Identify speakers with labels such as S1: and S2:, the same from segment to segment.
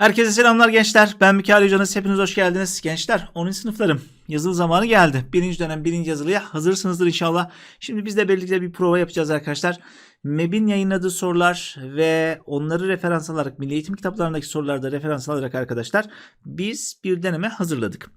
S1: Herkese selamlar gençler. Ben Mikail Hocanız. Hepiniz hoş geldiniz. Gençler 10. sınıflarım. Yazılı zamanı geldi. Birinci dönem birinci yazılıya hazırsınızdır inşallah. Şimdi biz de birlikte bir prova yapacağız arkadaşlar. MEB'in yayınladığı sorular ve onları referans alarak Milli Eğitim kitaplarındaki soruları da referans alarak arkadaşlar biz bir deneme hazırladık.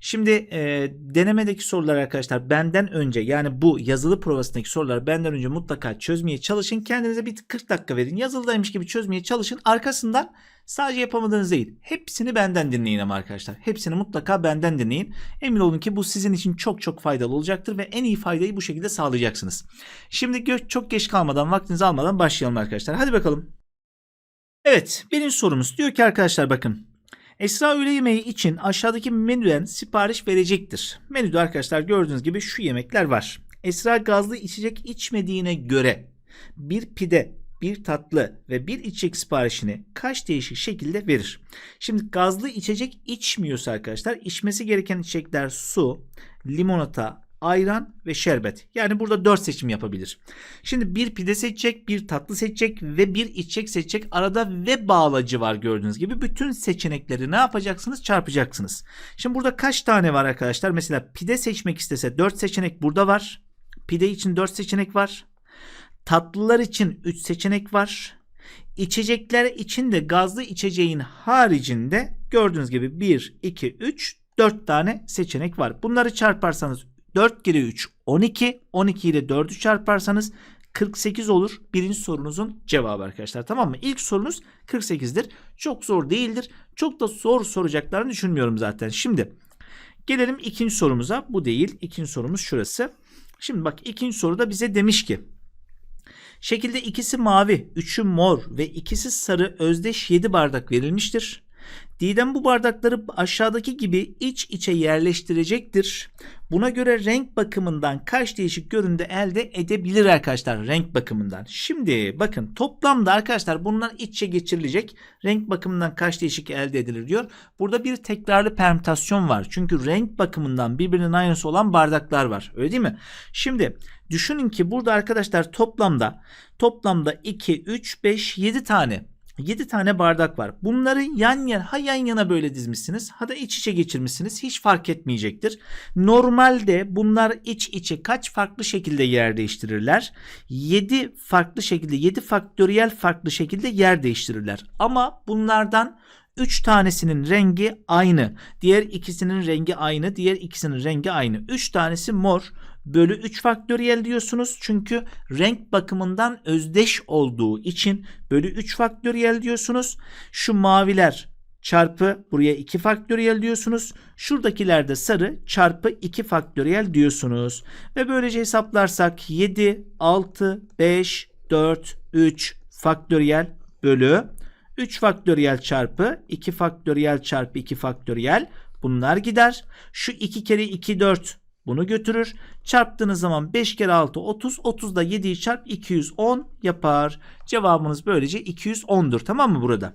S1: Şimdi e, denemedeki sorular arkadaşlar benden önce yani bu yazılı provasındaki sorular benden önce mutlaka çözmeye çalışın. Kendinize bir 40 dakika verin. Yazılıdaymış gibi çözmeye çalışın. Arkasından sadece yapamadığınız değil. Hepsini benden dinleyin ama arkadaşlar. Hepsini mutlaka benden dinleyin. Emin olun ki bu sizin için çok çok faydalı olacaktır ve en iyi faydayı bu şekilde sağlayacaksınız. Şimdi çok geç kalmadan vaktinizi almadan başlayalım arkadaşlar. Hadi bakalım. Evet birinci sorumuz diyor ki arkadaşlar bakın. Esra öğle yemeği için aşağıdaki menüden sipariş verecektir. Menüde arkadaşlar gördüğünüz gibi şu yemekler var. Esra gazlı içecek içmediğine göre bir pide, bir tatlı ve bir içecek siparişini kaç değişik şekilde verir? Şimdi gazlı içecek içmiyorsa arkadaşlar içmesi gereken içecekler su, limonata, ayran ve şerbet. Yani burada 4 seçim yapabilir. Şimdi bir pide seçecek, bir tatlı seçecek ve bir içecek seçecek. Arada ve bağlacı var gördüğünüz gibi. Bütün seçenekleri ne yapacaksınız? Çarpacaksınız. Şimdi burada kaç tane var arkadaşlar? Mesela pide seçmek istese 4 seçenek burada var. Pide için 4 seçenek var. Tatlılar için 3 seçenek var. İçecekler için de gazlı içeceğin haricinde gördüğünüz gibi 1, 2, 3, 4 tane seçenek var. Bunları çarparsanız 4 kere 3 12. 12 ile 4'ü çarparsanız 48 olur. Birinci sorunuzun cevabı arkadaşlar. Tamam mı? İlk sorunuz 48'dir. Çok zor değildir. Çok da zor soracaklarını düşünmüyorum zaten. Şimdi gelelim ikinci sorumuza. Bu değil. İkinci sorumuz şurası. Şimdi bak ikinci soruda bize demiş ki Şekilde ikisi mavi, üçü mor ve ikisi sarı özdeş 7 bardak verilmiştir. Didem bu bardakları aşağıdaki gibi iç içe yerleştirecektir. Buna göre renk bakımından kaç değişik görüntü elde edebilir arkadaşlar renk bakımından. Şimdi bakın toplamda arkadaşlar bunlar iç içe geçirilecek. Renk bakımından kaç değişik elde edilir diyor. Burada bir tekrarlı permütasyon var. Çünkü renk bakımından birbirinin aynısı olan bardaklar var. Öyle değil mi? Şimdi düşünün ki burada arkadaşlar toplamda toplamda 2, 3, 5, 7 tane 7 tane bardak var. Bunları yan yana ha yan yana böyle dizmişsiniz ha da iç içe geçirmişsiniz. Hiç fark etmeyecektir. Normalde bunlar iç içe kaç farklı şekilde yer değiştirirler? 7 farklı şekilde 7 faktöriyel farklı şekilde yer değiştirirler. Ama bunlardan 3 tanesinin rengi aynı. Diğer ikisinin rengi aynı. Diğer ikisinin rengi aynı. 3 tanesi mor bölü 3 faktöriyel diyorsunuz. Çünkü renk bakımından özdeş olduğu için bölü 3 faktöriyel diyorsunuz. Şu maviler çarpı buraya 2 faktöriyel diyorsunuz. Şuradakiler de sarı çarpı 2 faktöriyel diyorsunuz. Ve böylece hesaplarsak 7, 6, 5, 4, 3 faktöriyel bölü 3 faktöriyel çarpı 2 faktöriyel çarpı 2 faktöriyel bunlar gider. Şu 2 kere 2 4 bunu götürür. Çarptığınız zaman 5 kere 6 30. 30 da 7'yi çarp 210 yapar. Cevabınız böylece 210'dur. Tamam mı burada?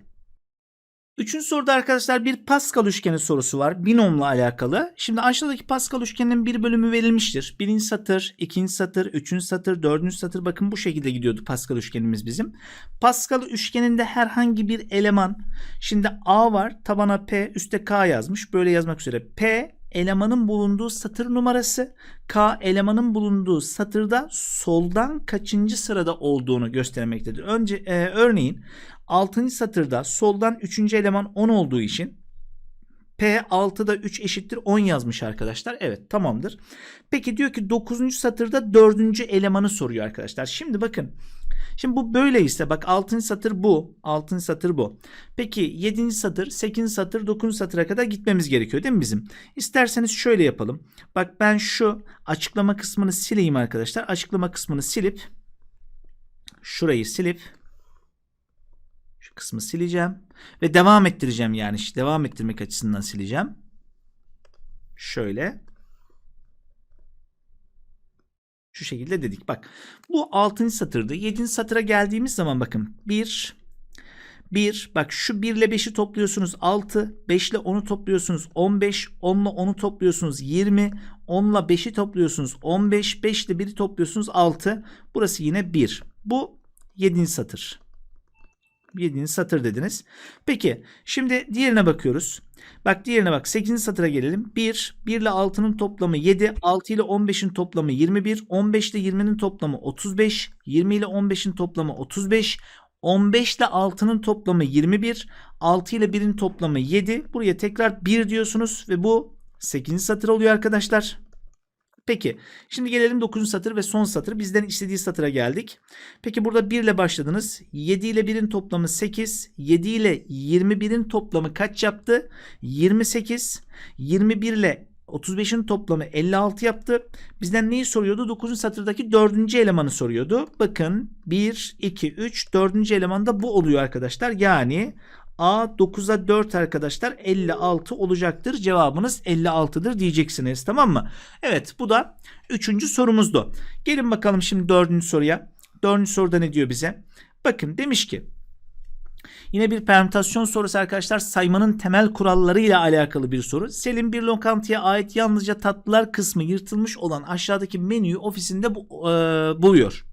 S1: Üçüncü soruda arkadaşlar bir Pascal üçgeni sorusu var. Binomla alakalı. Şimdi aşağıdaki Pascal üçgeninin bir bölümü verilmiştir. Birinci satır, ikinci satır, üçüncü satır, dördüncü satır. Bakın bu şekilde gidiyordu Pascal üçgenimiz bizim. Pascal üçgeninde herhangi bir eleman. Şimdi A var. Tabana P, üstte K yazmış. Böyle yazmak üzere. P elemanın bulunduğu satır numarası. K elemanın bulunduğu satırda soldan kaçıncı sırada olduğunu göstermektedir. Önce e, örneğin 6. satırda soldan 3. eleman 10 olduğu için P 6'da 3 eşittir 10 yazmış arkadaşlar. Evet tamamdır. Peki diyor ki 9. satırda 4. elemanı soruyor arkadaşlar. Şimdi bakın. Şimdi bu böyleyse bak 6. satır bu. 6. satır bu. Peki 7. satır, 8. satır, 9. satıra kadar gitmemiz gerekiyor değil mi bizim? İsterseniz şöyle yapalım. Bak ben şu açıklama kısmını sileyim arkadaşlar. Açıklama kısmını silip şurayı silip şu kısmı sileceğim. Ve devam ettireceğim yani. Devam ettirmek açısından sileceğim. Şöyle. Şu şekilde dedik. Bak bu 6. satırdı. 7. satıra geldiğimiz zaman bakın 1 1 bak şu 1 ile 5'i topluyorsunuz 6 5 ile 10'u topluyorsunuz 15 10 ile 10'u topluyorsunuz 20 10 ile 5'i topluyorsunuz 15 5 ile 1'i topluyorsunuz 6 burası yine 1 bu 7. satır 7. satır dediniz. Peki şimdi diğerine bakıyoruz. Bak diğerine bak 8. satıra gelelim. 1, 1 ile 6'nın toplamı 7, 6 ile 15'in toplamı 21, 15 ile 20'nin toplamı 35, 20 ile 15'in toplamı 35, 15 ile 6'nın toplamı 21, 6 ile 1'in toplamı 7. Buraya tekrar 1 diyorsunuz ve bu 8. satır oluyor arkadaşlar. Peki şimdi gelelim 9. satır ve son satır. Bizden istediği satıra geldik. Peki burada 1 ile başladınız. 7 ile 1'in toplamı 8. 7 ile 21'in toplamı kaç yaptı? 28. 21 ile 35'in toplamı 56 yaptı. Bizden neyi soruyordu? 9. satırdaki 4. elemanı soruyordu. Bakın 1, 2, 3 4. eleman da bu oluyor arkadaşlar. Yani A 9'a 4 arkadaşlar 56 olacaktır. Cevabınız 56'dır diyeceksiniz. Tamam mı? Evet bu da 3. sorumuzdu. Gelin bakalım şimdi 4. soruya. 4. soruda ne diyor bize? Bakın demiş ki Yine bir permütasyon sorusu arkadaşlar saymanın temel kurallarıyla alakalı bir soru. Selim bir lokantaya ait yalnızca tatlılar kısmı yırtılmış olan aşağıdaki menüyü ofisinde bu, e, buluyor.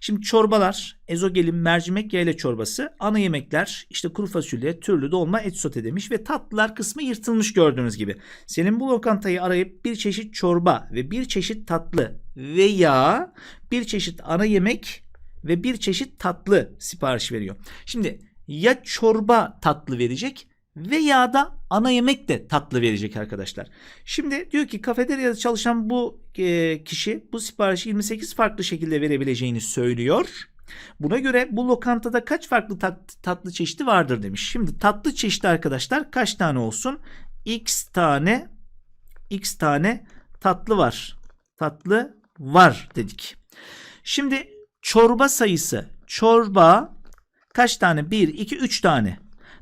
S1: Şimdi çorbalar, ezogelin, mercimek yayla çorbası, ana yemekler, işte kuru fasulye, türlü dolma, et sote demiş ve tatlılar kısmı yırtılmış gördüğünüz gibi. Senin bu lokantayı arayıp bir çeşit çorba ve bir çeşit tatlı veya bir çeşit ana yemek ve bir çeşit tatlı sipariş veriyor. Şimdi ya çorba tatlı verecek veya da ana yemek de tatlı verecek arkadaşlar. Şimdi diyor ki kafeteryada çalışan bu e, kişi bu siparişi 28 farklı şekilde verebileceğini söylüyor. Buna göre bu lokantada kaç farklı tat, tatlı çeşidi vardır demiş. Şimdi tatlı çeşidi arkadaşlar kaç tane olsun? X tane X tane tatlı var. Tatlı var dedik. Şimdi çorba sayısı çorba kaç tane? 1, 2, 3 tane.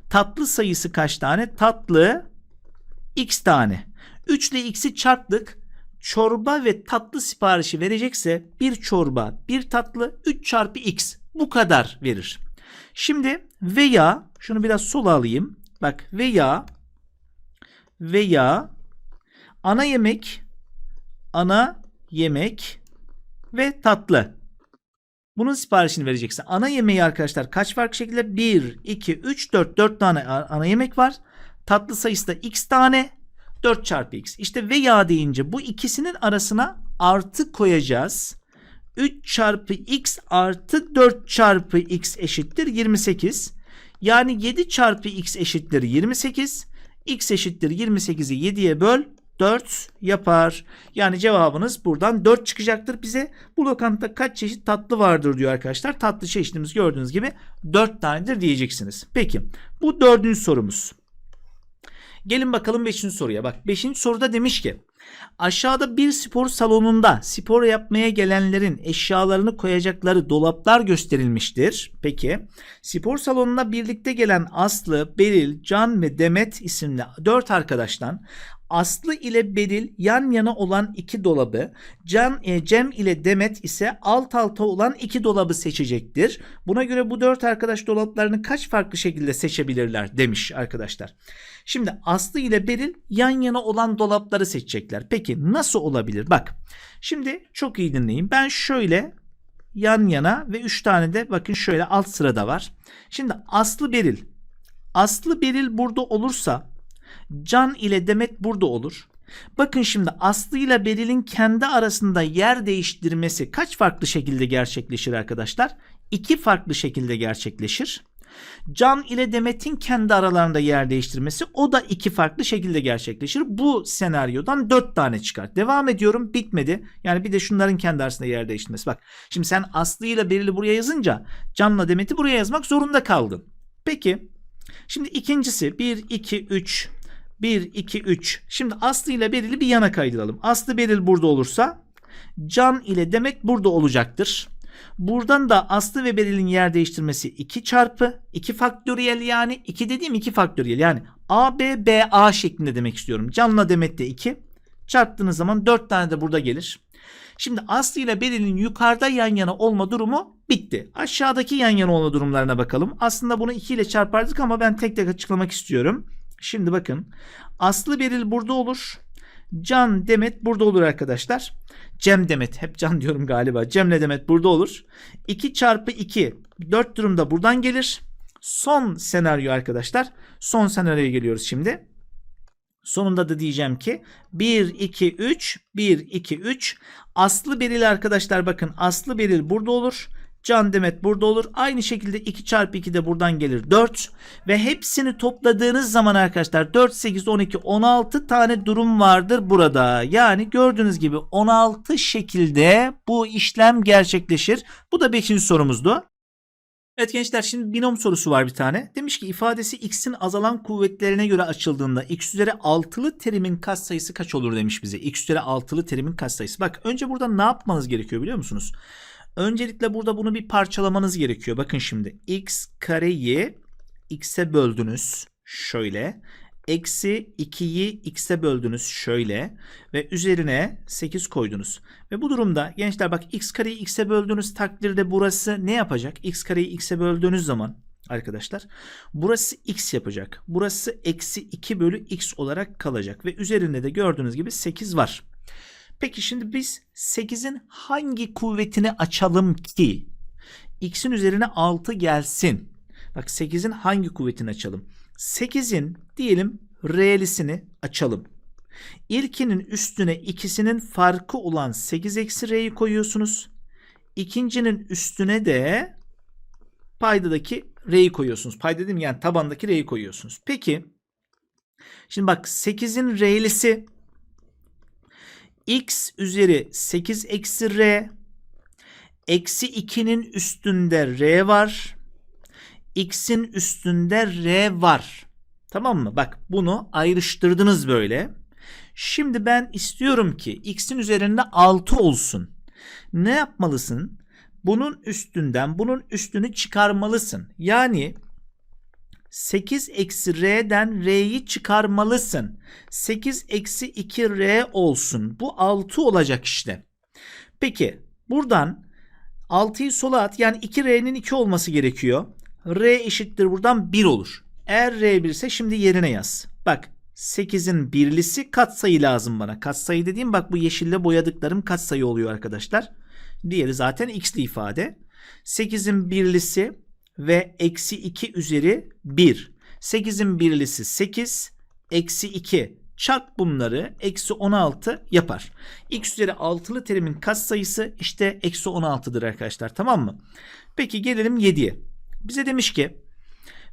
S1: Tatlı sayısı kaç tane? Tatlı x tane. 3 ile x'i çarptık. Çorba ve tatlı siparişi verecekse bir çorba, bir tatlı 3 çarpı x. Bu kadar verir. Şimdi veya şunu biraz sola alayım. Bak veya veya ana yemek ana yemek ve tatlı. Bunun siparişini vereceksin. Ana yemeği arkadaşlar kaç farklı şekilde? 1, 2, 3, 4. 4 tane ana yemek var. Tatlı sayısı da x tane. 4 çarpı x. İşte veya deyince bu ikisinin arasına artı koyacağız. 3 çarpı x artı 4 çarpı x eşittir 28. Yani 7 çarpı x eşittir 28. x eşittir 28'i 7'ye böl 4 yapar. Yani cevabınız buradan 4 çıkacaktır bize. Bu lokantada kaç çeşit tatlı vardır diyor arkadaşlar. Tatlı çeşitimiz gördüğünüz gibi 4 tanedir diyeceksiniz. Peki bu dördüncü sorumuz. Gelin bakalım 5. soruya. Bak 5. soruda demiş ki aşağıda bir spor salonunda spor yapmaya gelenlerin eşyalarını koyacakları dolaplar gösterilmiştir. Peki spor salonuna birlikte gelen Aslı, Beril, Can ve Demet isimli 4 arkadaştan Aslı ile Beril yan yana olan iki dolabı, Can, e, Cem ile Demet ise alt alta olan iki dolabı seçecektir. Buna göre bu dört arkadaş dolaplarını kaç farklı şekilde seçebilirler demiş arkadaşlar. Şimdi Aslı ile Beril yan yana olan dolapları seçecekler. Peki nasıl olabilir? Bak şimdi çok iyi dinleyin. Ben şöyle yan yana ve 3 tane de bakın şöyle alt sırada var. Şimdi Aslı Beril. Aslı Beril burada olursa Can ile Demet burada olur. Bakın şimdi Aslı ile Beril'in kendi arasında yer değiştirmesi kaç farklı şekilde gerçekleşir arkadaşlar? İki farklı şekilde gerçekleşir. Can ile Demet'in kendi aralarında yer değiştirmesi o da iki farklı şekilde gerçekleşir. Bu senaryodan dört tane çıkar. Devam ediyorum bitmedi. Yani bir de şunların kendi arasında yer değiştirmesi. Bak şimdi sen Aslı ile Beril'i buraya yazınca Can'la Demet'i buraya yazmak zorunda kaldın. Peki şimdi ikincisi 1, 2, 3 1, 2, 3. Şimdi Aslı ile Beril'i bir yana kaydıralım. Aslı Beril burada olursa Can ile Demet burada olacaktır. Buradan da Aslı ve Beril'in yer değiştirmesi 2 çarpı 2 faktöriyel yani 2 dediğim 2 faktöriyel yani A, B, B, A şeklinde demek istiyorum. Can'la Demet de 2. Çarptığınız zaman 4 tane de burada gelir. Şimdi Aslı ile Beril'in yukarıda yan yana olma durumu bitti. Aşağıdaki yan yana olma durumlarına bakalım. Aslında bunu 2 ile çarpardık ama ben tek tek açıklamak istiyorum. Şimdi bakın Aslı Beril burada olur. Can Demet burada olur arkadaşlar. Cem Demet hep Can diyorum galiba. Cemle Demet burada olur. 2 çarpı 2 4 durumda buradan gelir. Son senaryo arkadaşlar. Son senaryoya geliyoruz şimdi. Sonunda da diyeceğim ki 1, 2, 3, 1, 2, 3. Aslı Beril arkadaşlar bakın Aslı Beril burada olur. Can Demet burada olur. Aynı şekilde 2 çarpı 2 de buradan gelir 4. Ve hepsini topladığınız zaman arkadaşlar 4, 8, 12, 16 tane durum vardır burada. Yani gördüğünüz gibi 16 şekilde bu işlem gerçekleşir. Bu da 5. sorumuzdu. Evet gençler şimdi binom sorusu var bir tane. Demiş ki ifadesi x'in azalan kuvvetlerine göre açıldığında x üzeri altılı terimin katsayısı kaç olur demiş bize. x üzeri altılı terimin katsayısı. Bak önce burada ne yapmanız gerekiyor biliyor musunuz? Öncelikle burada bunu bir parçalamanız gerekiyor. Bakın şimdi x kareyi x'e böldünüz. Şöyle. Eksi 2'yi x'e böldünüz şöyle ve üzerine 8 koydunuz. Ve bu durumda gençler bak x kareyi x'e böldüğünüz takdirde burası ne yapacak? x kareyi x'e böldüğünüz zaman arkadaşlar burası x yapacak. Burası eksi 2 bölü x olarak kalacak ve üzerinde de gördüğünüz gibi 8 var. Peki şimdi biz 8'in hangi kuvvetini açalım ki x'in üzerine 6 gelsin? Bak 8'in hangi kuvvetini açalım? 8'in diyelim re'lisini açalım. İlkinin üstüne ikisinin farkı olan 8 eksi r'yi koyuyorsunuz. İkincinin üstüne de paydadaki r'yi koyuyorsunuz. Payda dedim yani tabandaki r'yi koyuyorsunuz. Peki şimdi bak 8'in re'lisi x üzeri 8 eksi r eksi 2'nin üstünde r var. x'in üstünde r var. Tamam mı? Bak bunu ayrıştırdınız böyle. Şimdi ben istiyorum ki x'in üzerinde 6 olsun. Ne yapmalısın? Bunun üstünden bunun üstünü çıkarmalısın. Yani 8 eksi r'den r'yi çıkarmalısın. 8 eksi 2 r olsun. Bu 6 olacak işte. Peki buradan 6'yı sola at. Yani 2r'nin 2 olması gerekiyor. r eşittir buradan 1 olur. Eğer r 1 ise şimdi yerine yaz. Bak 8'in birlisi katsayı lazım bana. Katsayı dediğim bak bu yeşille boyadıklarım katsayı oluyor arkadaşlar. Diğeri zaten x'li ifade. 8'in birlisi ve eksi 2 üzeri 1. 8'in birlisi 8, eksi 2 çarp bunları eksi 16 yapar. x üzeri 6'lı terimin katsayısı işte eksi 16'dır arkadaşlar tamam mı? Peki gelelim 7'ye. Bize demiş ki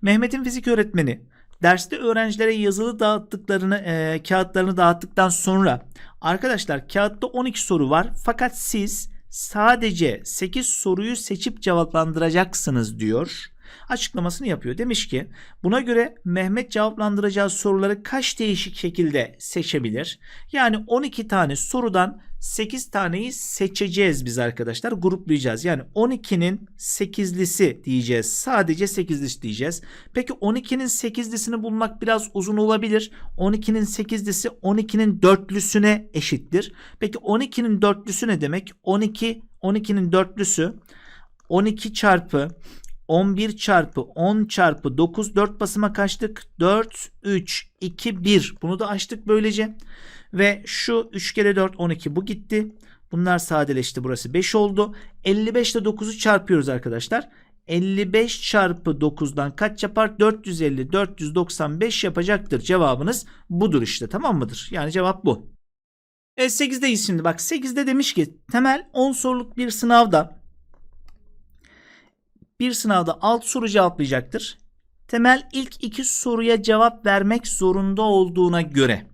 S1: Mehmet'in fizik öğretmeni derste öğrencilere yazılı dağıttıklarını e, kağıtlarını dağıttıktan sonra arkadaşlar kağıtta 12 soru var fakat siz sadece 8 soruyu seçip cevaplandıracaksınız diyor. Açıklamasını yapıyor. Demiş ki buna göre Mehmet cevaplandıracağı soruları kaç değişik şekilde seçebilir? Yani 12 tane sorudan 8 taneyi seçeceğiz biz arkadaşlar. Gruplayacağız. Yani 12'nin 8'lisi diyeceğiz. Sadece 8'lisi diyeceğiz. Peki 12'nin 8'lisini bulmak biraz uzun olabilir. 12'nin 8'lisi 12'nin 4'lüsüne eşittir. Peki 12'nin 4'lüsü ne demek? 12 12'nin 4'lüsü 12 çarpı 11 çarpı 10 çarpı 9 4 basıma kaçtık? 4, 3, 2, 1. Bunu da açtık böylece. Ve şu 3 kere 4 12 bu gitti. Bunlar sadeleşti. Burası 5 oldu. 55 ile 9'u çarpıyoruz arkadaşlar. 55 çarpı 9'dan kaç yapar? 450, 495 yapacaktır. Cevabınız budur işte tamam mıdır? Yani cevap bu. E 8'deyiz şimdi bak 8'de demiş ki temel 10 soruluk bir sınavda bir sınavda 6 soru cevaplayacaktır. Temel ilk iki soruya cevap vermek zorunda olduğuna göre.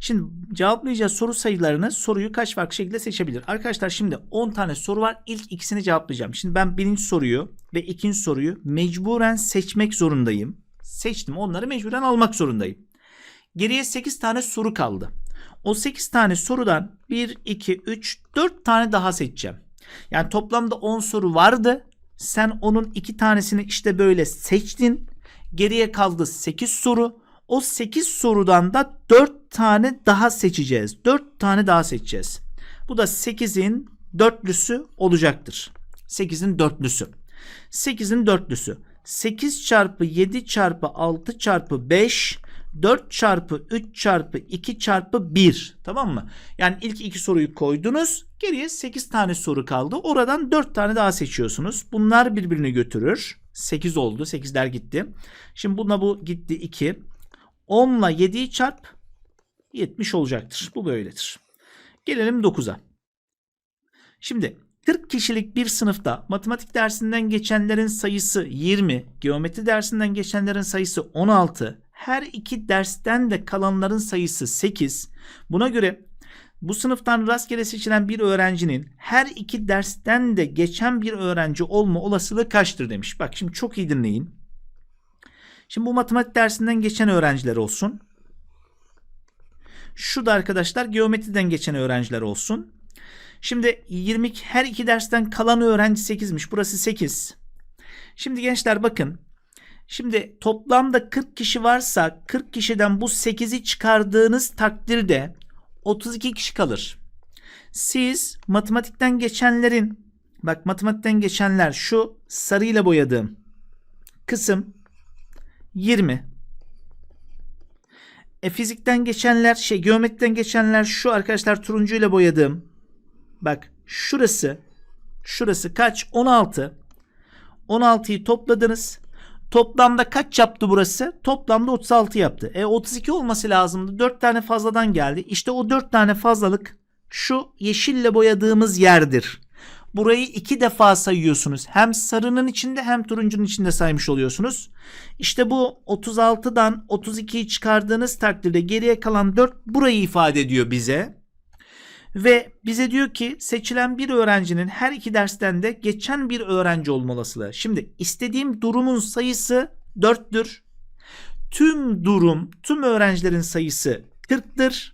S1: Şimdi cevaplayacağı soru sayılarını soruyu kaç farklı şekilde seçebilir. Arkadaşlar şimdi 10 tane soru var. İlk ikisini cevaplayacağım. Şimdi ben birinci soruyu ve ikinci soruyu mecburen seçmek zorundayım. Seçtim. Onları mecburen almak zorundayım. Geriye 8 tane soru kaldı. O 8 tane sorudan 1, 2, 3, 4 tane daha seçeceğim. Yani toplamda 10 soru vardı. Sen onun iki tanesini işte böyle seçtin. Geriye kaldı 8 soru. O 8 sorudan da 4 tane daha seçeceğiz. 4 tane daha seçeceğiz. Bu da 8'in dörtlüsü olacaktır. 8'in dörtlüsü. 8'in dörtlüsü. 8 çarpı 7 çarpı 6 çarpı 5 4 çarpı 3 çarpı 2 çarpı 1. Tamam mı? Yani ilk iki soruyu koydunuz. Geriye 8 tane soru kaldı. Oradan 4 tane daha seçiyorsunuz. Bunlar birbirini götürür. 8 oldu. 8'ler gitti. Şimdi buna bu gitti 2. 10 ile 7'yi çarp 70 olacaktır. Bu böyledir. Gelelim 9'a. Şimdi 40 kişilik bir sınıfta matematik dersinden geçenlerin sayısı 20, geometri dersinden geçenlerin sayısı 16, her iki dersten de kalanların sayısı 8. Buna göre bu sınıftan rastgele seçilen bir öğrencinin her iki dersten de geçen bir öğrenci olma olasılığı kaçtır demiş. Bak şimdi çok iyi dinleyin. Şimdi bu matematik dersinden geçen öğrenciler olsun. Şu da arkadaşlar geometriden geçen öğrenciler olsun. Şimdi 20 her iki dersten kalan öğrenci 8'miş. Burası 8. Şimdi gençler bakın. Şimdi toplamda 40 kişi varsa 40 kişiden bu 8'i çıkardığınız takdirde 32 kişi kalır. Siz matematikten geçenlerin bak matematikten geçenler şu sarıyla boyadığım kısım 20. E fizikten geçenler şey geometriden geçenler şu arkadaşlar turuncuyla boyadığım bak şurası şurası kaç 16 16'yı topladınız toplamda kaç yaptı burası toplamda 36 yaptı e 32 olması lazımdı 4 tane fazladan geldi işte o 4 tane fazlalık şu yeşille boyadığımız yerdir burayı iki defa sayıyorsunuz. Hem sarının içinde hem turuncunun içinde saymış oluyorsunuz. İşte bu 36'dan 32'yi çıkardığınız takdirde geriye kalan 4 burayı ifade ediyor bize. Ve bize diyor ki seçilen bir öğrencinin her iki dersten de geçen bir öğrenci olma. Şimdi istediğim durumun sayısı 4'tür. Tüm durum, tüm öğrencilerin sayısı 40'tır.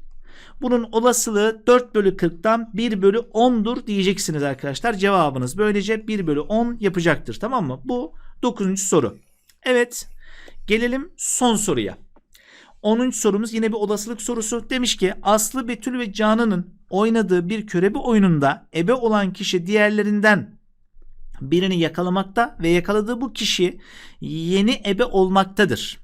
S1: Bunun olasılığı 4 bölü 40'tan 1 bölü 10'dur diyeceksiniz arkadaşlar. Cevabınız böylece 1 bölü 10 yapacaktır. Tamam mı? Bu 9. soru. Evet. Gelelim son soruya. 10. sorumuz yine bir olasılık sorusu. Demiş ki Aslı, Betül ve Canan'ın oynadığı bir körebe oyununda ebe olan kişi diğerlerinden birini yakalamakta ve yakaladığı bu kişi yeni ebe olmaktadır.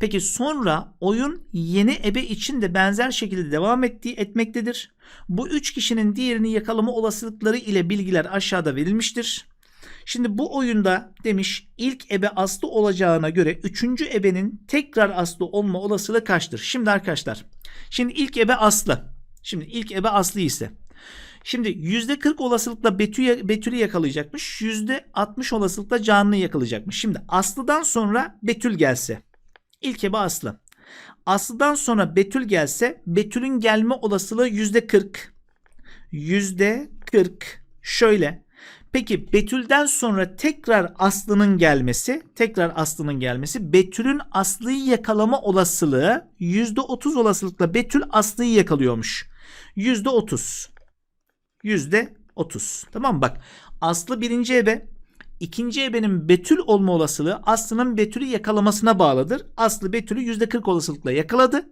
S1: Peki sonra oyun yeni ebe için de benzer şekilde devam ettiği etmektedir. Bu üç kişinin diğerini yakalama olasılıkları ile bilgiler aşağıda verilmiştir. Şimdi bu oyunda demiş ilk ebe aslı olacağına göre üçüncü ebenin tekrar aslı olma olasılığı kaçtır? Şimdi arkadaşlar şimdi ilk ebe aslı. Şimdi ilk ebe aslı ise Şimdi %40 olasılıkla Betül'ü, Betül'ü yakalayacakmış. %60 olasılıkla Canan'ı yakalayacakmış. Şimdi Aslı'dan sonra Betül gelse. İlk ebe Aslı. Aslı'dan sonra Betül gelse Betül'ün gelme olasılığı %40. %40 şöyle. Peki Betül'den sonra tekrar Aslı'nın gelmesi, tekrar Aslı'nın gelmesi Betül'ün Aslı'yı yakalama olasılığı %30 olasılıkla Betül Aslı'yı yakalıyormuş. %30. %30. Tamam mı? Bak Aslı birinci ebe, ikinci ebenin Betül olma olasılığı Aslı'nın Betül'ü yakalamasına bağlıdır. Aslı Betül'ü %40 olasılıkla yakaladı.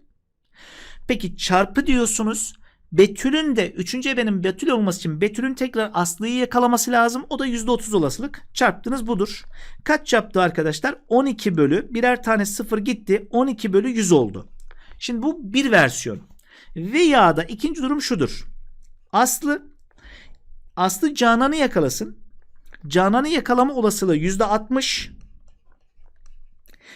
S1: Peki çarpı diyorsunuz. Betül'ün de 3. ebenin Betül olması için Betül'ün tekrar Aslı'yı yakalaması lazım. O da %30 olasılık. Çarptınız budur. Kaç yaptı arkadaşlar? 12 bölü birer tane sıfır gitti. 12 bölü 100 oldu. Şimdi bu bir versiyon. Veya da ikinci durum şudur. Aslı Aslı Canan'ı yakalasın. Canan'ı yakalama olasılığı %60.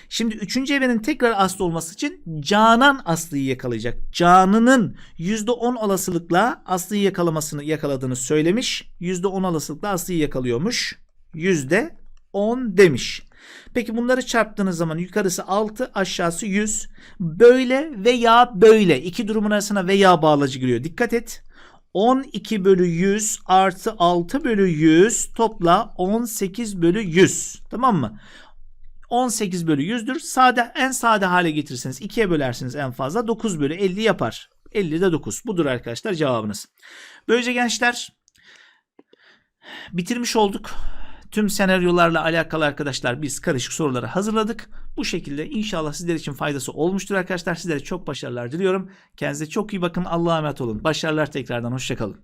S1: Şimdi üçüncü ebenin tekrar Aslı olması için Canan Aslı'yı yakalayacak. Canan'ın %10 olasılıkla Aslı'yı yakalamasını yakaladığını söylemiş. %10 olasılıkla Aslı'yı yakalıyormuş. %10 demiş. Peki bunları çarptığınız zaman yukarısı 6 aşağısı 100. Böyle veya böyle iki durumun arasına veya bağlacı giriyor. Dikkat et. 12 bölü 100 artı 6 bölü 100 topla 18 bölü 100. Tamam mı? 18 bölü 100'dür. Sade, en sade hale getirirseniz 2'ye bölersiniz en fazla. 9 bölü 50 yapar. 50 de 9. Budur arkadaşlar cevabınız. Böylece gençler bitirmiş olduk. Tüm senaryolarla alakalı arkadaşlar biz karışık soruları hazırladık. Bu şekilde inşallah sizler için faydası olmuştur arkadaşlar. Sizlere çok başarılar diliyorum. Kendinize çok iyi bakın. Allah'a emanet olun. Başarılar tekrardan. Hoşçakalın.